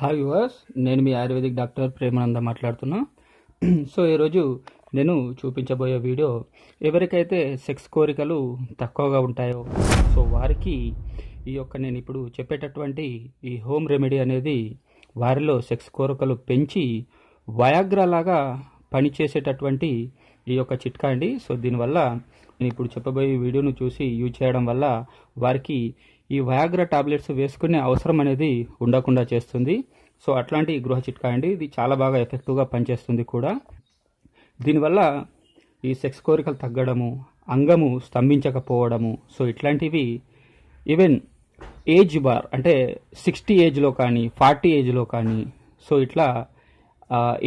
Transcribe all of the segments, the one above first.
Hi yours నేను మీ ayurvedic doctor ప్రేమానంద మాట్లాడుతున్నా. So ఈరోజు నేను చూపించబోయే వీడియో ఎవరికైతే సెక్స్ కోరికలు తక్కువగా ఉంటాయో సో వారికి ఈ యొక్క నేను ఇప్పుడు చెప్పేటటువంటి ఈ హోమ్ రెమెడీ అనేది వారిలో సెక్స్ కోరికలు పెంచి వయాగ్రలాగా పనిచేసేటటువంటి ఈ యొక్క చిట్కా అండి. సో దీనివల్ల నేను ఇప్పుడు చెప్పబోయే వీడియోను చూసి యూజ్ చేయడం వల్ల వారికి ఈ వయాగ్రా టాబ్లెట్స్ వేసుకునే అవసరం అనేది ఉండకుండా చేస్తుంది. సో అట్లాంటి గృహ చిట్కా అండి. ఇది చాలా బాగా ఎఫెక్టివ్గా పనిచేస్తుంది కూడా. దీనివల్ల ఈ సెక్స్ కోరికలు తగ్గడము అంగము స్తంభించకపోవడము సో ఇట్లాంటివి ఈవెన్ ఏజ్ బార్ అంటే సిక్స్టీ ఏజ్లో కానీ ఫార్టీ ఏజ్లో కానీ సో ఇట్లా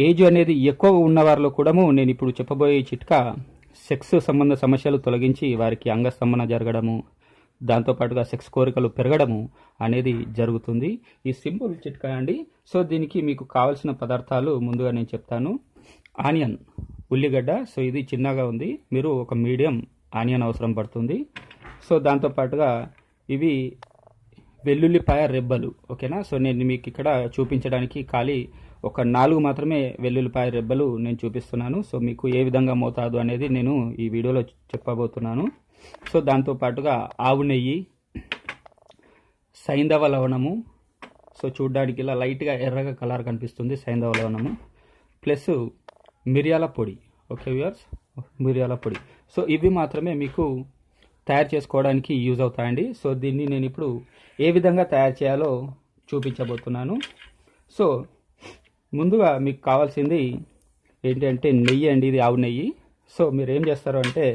ఏజ్ అనేది ఎక్కువ ఉన్నవారిలో కూడాము కూడా నేను ఇప్పుడు చెప్పబోయే చిట్కా సెక్స్ సంబంధ సమస్యలు తొలగించి వారికి అంగస్తంభన జరగడము దాంతోపాటుగా సెక్స్ కోరికలు పెరగడము అనేది జరుగుతుంది. ఈ సింపుల్ చిట్కా అండి. సో దీనికి మీకు కావలసిన పదార్థాలు ముందుగా నేను చెప్తాను. ఆనియన్ ఉల్లిగడ్డ. సో ఇది చిన్నగా ఉంది. మీరు ఒక మీడియం ఆనియన్ అవసరం పడుతుంది. సో దాంతోపాటుగా ఇవి వెల్లుల్లిపాయ రెబ్బలు. ఓకేనా? సో నేను మీకు ఇక్కడ చూపించడానికి ఖాళీ ఒక నాలుగు మాత్రమే వెల్లుల్లిపాయ రెబ్బలు నేను చూపిస్తున్నాను. సో మీకు ఏ విధంగా మోతాదు అనేది నేను ఈ వీడియోలో చెప్పబోతున్నాను. సో దాంతో పాటుగా ఆవు నెయ్యి సైంధవ లవణము సో చూడడానికి ఇలా లైట్గా ఎర్రగా కలర్ కనిపిస్తుంది సైంధవ లవణము ప్లస్ మిరియాల పొడి. ఓకే వ్యూయర్స్ మిరియాల పొడి. సో ఇవి మాత్రమే మీకు తయారు చేసుకోవడానికి యూజ్ అవుతాయండి. సో దీన్ని నేను ఇప్పుడు ఏ విధంగా తయారు చేయాలో చూపించబోతున్నాను. సో ముందుగా మీకు కావాల్సింది ఏంటంటే నెయ్యి అండి ఇది ఆవు నెయ్యి. సో మీరు ఏం చేస్తారు అంటే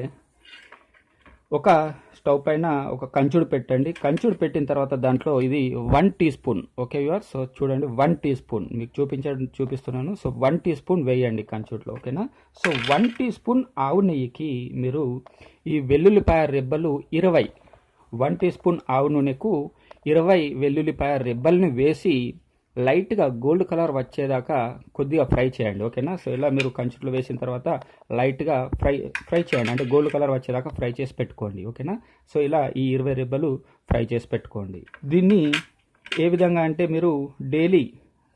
ఒక స్టవ్ పైన ఒక కంచుడు పెట్టండి. కంచుడు పెట్టిన తర్వాత దాంట్లో ఇది one teaspoon. Okay your so చూడండి వన్ టీ స్పూన్. మీకు చూపించడం చూపిస్తున్నాను. సో వన్ టీ స్పూన్ వేయండి కంచుడులో ఓకేనా? సో వన్ టీ స్పూన్ ఆవు నెయ్యికి మీరు ఈ వెల్లుల్లిపాయ రెబ్బలు ఇరవై వన్ టీ స్పూన్ ఆవు నూనెకు ఇరవై వెల్లుల్లిపాయ రెబ్బల్ని వేసి లైట్గా గోల్డ్ కలర్ వచ్చేదాకా కొద్దిగా ఫ్రై చేయండి ఓకేనా? సో ఇలా మీరు కంచుట్లో వేసిన తర్వాత లైట్గా ఫ్రై ఫ్రై చేయండి. అంటే గోల్డ్ కలర్ వచ్చేదాకా ఫ్రై చేసి పెట్టుకోండి ఓకేనా? సో ఇలా ఈ ఇరవై రిబ్బలు ఫ్రై చేసి పెట్టుకోండి. దీన్ని ఏ విధంగా అంటే మీరు డైలీ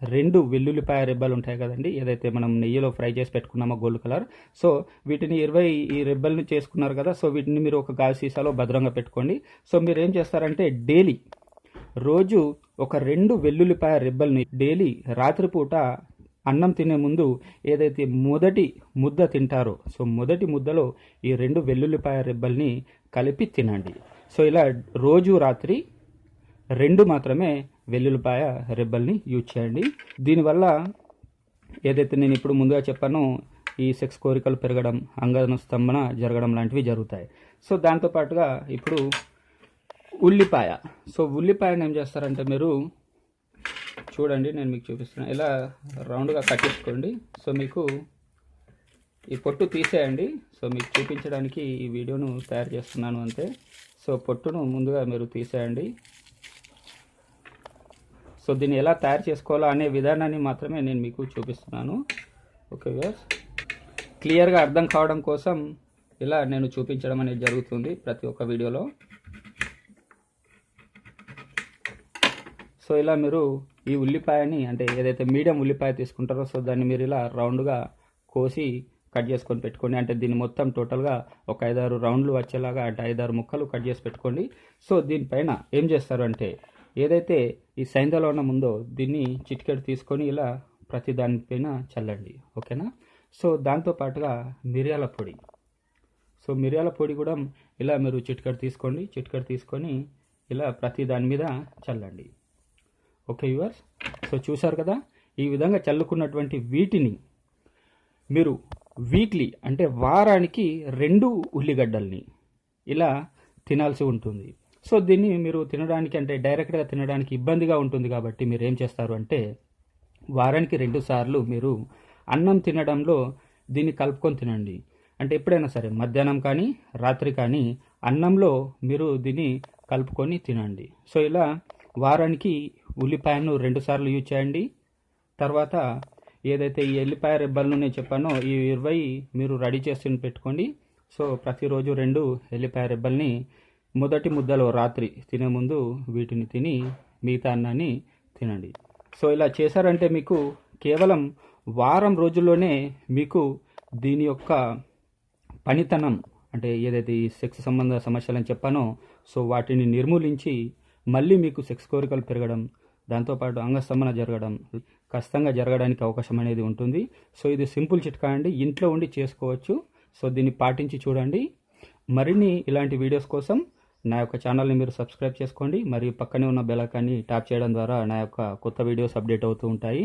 రెండు వెల్లుల్లిపాయ రెబ్బలు ఉంటాయి కదండి ఏదైతే మనం నెయ్యిలో ఫ్రై చేసి పెట్టుకున్నామో గోల్డ్ కలర్. సో వీటిని ఇరవై ఈ రిబ్బల్ని చేసుకున్నారు కదా సో వీటిని మీరు ఒక గాజు సీసాలో భద్రంగా పెట్టుకోండి. సో మీరు ఏం చేస్తారంటే డైలీ రోజు ఒక రెండు వెల్లుల్లిపాయ రెబ్బల్ని డైలీ రాత్రిపూట అన్నం తినే ముందు ఏదైతే మొదటి ముద్ద తింటారో సో మొదటి ముద్దలో ఈ రెండు వెల్లుల్లిపాయ రెబ్బల్ని కలిపి తినండి. సో ఇలా రోజు రాత్రి రెండు మాత్రమే వెల్లుల్లిపాయ రెబ్బల్ని యూజ్ చేయండి. దీనివల్ల ఏదైతే నేను ఇప్పుడు ముందుగా చెప్పానో ఈ సెక్స్ కోరికలు పెరగడం అంగన స్తంభన జరగడం లాంటివి జరుగుతాయి. సో దాంతోపాటుగా ఇప్పుడు ఉల్లిపాయ. సో ఉల్లిపాయను ఏం చేస్తారంటే మీరు చూడండి నేను మీకు చూపిస్తున్నాను ఇలా రౌండ్గా కట్టించుకోండి సో మీకు ఈ పొట్టు తీసేయండి. సో మీకు చూపించడానికి ఈ వీడియోను తయారు చేస్తున్నాను అంతే. సో పొట్టును ముందుగా మీరు తీసేయండి. సో దీన్ని ఎలా తయారు చేసుకోవాలో అనే విధానాన్ని మాత్రమే నేను మీకు చూపిస్తున్నాను. ఓకే వ్యూస్ క్లియర్గా అర్థం కావడం కోసం ఇలా నేను చూపించడం అనేది జరుగుతుంది ప్రతి ఒక్క వీడియోలో. సో ఇలా మీరు ఈ ఉల్లిపాయని అంటే ఏదైతే మీడియం ఉల్లిపాయ తీసుకుంటారో సో దాన్ని మీరు ఇలా రౌండ్గా కోసి కట్ చేసుకొని పెట్టుకోండి. అంటే దీన్ని మొత్తం టోటల్గా ఒక ఐదారు రౌండ్లు వచ్చేలాగా అంటే ఐదారు ముక్కలు కట్ చేసి పెట్టుకోండి. సో దీనిపైన ఏం చేస్తారు అంటే ఏదైతే ఈ సైంధలోనం ఉందో దీన్ని చిటికెడు తీసుకొని ఇలా ప్రతి దానిపైన చల్లండి. ఓకేనా? సో దాంతో పాటుగా మిరియాల పొడి. సో మిరియాల పొడి కూడా ఇలా మీరు చిటికెడు తీసుకోండి. చిటికెడు తీసుకొని ఇలా ప్రతి దాని మీద చల్లండి. ఓకే యువర్స్ సో చూశారు కదా ఈ విధంగా చల్లుకున్నటువంటి వీటిని మీరు వీక్లీ అంటే వారానికి రెండు ఉల్లిగడ్డల్ని ఇలా తినాల్సి ఉంటుంది. సో దీన్ని మీరు తినడానికి అంటే డైరెక్ట్గా తినడానికి ఇబ్బందిగా ఉంటుంది కాబట్టి మీరు ఏం చేస్తారు అంటే వారానికి రెండు సార్లు మీరు అన్నం తినడంలో దీన్ని కలుపుకొని తినండి. అంటే ఎప్పుడైనా సరే మధ్యాహ్నం కానీ రాత్రి కానీ అన్నంలో మీరు దీన్ని కలుపుకొని తినండి. సో ఇలా వారానికి ఉల్లిపాయను రెండు సార్లు యూజ్ చేయండి. తర్వాత ఏదైతే ఈ ఎల్లిపాయ రెబ్బలను నేను చెప్పానో ఈ ఇరవై మీరు రెడీ చేసి పెట్టుకోండి. సో ప్రతిరోజు రెండు ఎల్లిపాయ రెబ్బల్ని మొదటి ముద్దలో రాత్రి తినే ముందు వీటిని తిని మిగతా అన్నాన్ని తినండి. సో ఇలా చేశారంటే మీకు కేవలం వారం రోజుల్లోనే మీకు దీని యొక్క పనితనం అంటే ఏదైతే ఈ సెక్స్ సంబంధ సమస్యలని చెప్పానో సో వాటిని నిర్మూలించి మళ్ళీ మీకు సెక్స్ కోరికలు పెరగడం దాంతోపాటు అంగస్తంభన జరగడం కష్టంగా జరగడానికి అవకాశం అనేది ఉంటుంది. సో ఇది సింపుల్ చిట్కా అండి. ఇంట్లో ఉండి చేసుకోవచ్చు. సో దీన్ని పాటించి చూడండి. మరిన్ని ఇలాంటి వీడియోస్ కోసం నా యొక్క ఛానల్ని మీరు సబ్స్క్రైబ్ చేసుకోండి. మరియు పక్కనే ఉన్న బెలకాన్ని ట్యాప్ చేయడం ద్వారా నా యొక్క కొత్త వీడియోస్ అప్డేట్ అవుతూ ఉంటాయి.